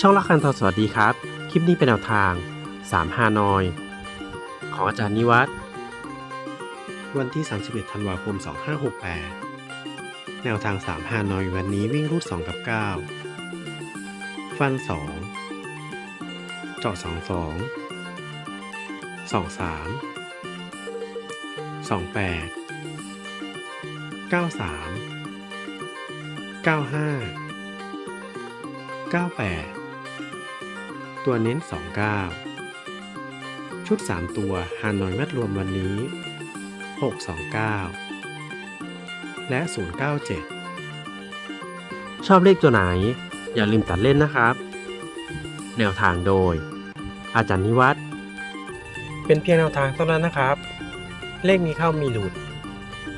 ช่องละคันทอสวัสดีครับ คลิปนี้เป็นแนวทาง3ฮานอย ของอาจารย์นิวัฒน์วันที่ 31 ธันวาคม 2568 แนวทาง 3ฮานอยวันนี้วิ่งรูด 2 กับ 9 ฟัน 2 เจาะ 2 2 2 3 2 8 9 3 9 5 98 ตัวเน้น 29 ชุด 3 ตัวฮานอยแมดรวมวันนี้ 629 และ 097 ชอบเลขตัวไหน อย่าลืมตัดเล่นนะครับ แนวทางโดย อาจารย์นิวัฒน์เป็นเพียงแนวทางเท่านั้นนะครับ เลขมีเข้ามีหลุด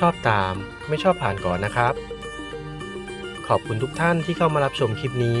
ชอบตามไม่ชอบผ่านก่อนนะครับ ขอบคุณทุกท่านที่เข้ามารับชมคลิปนี้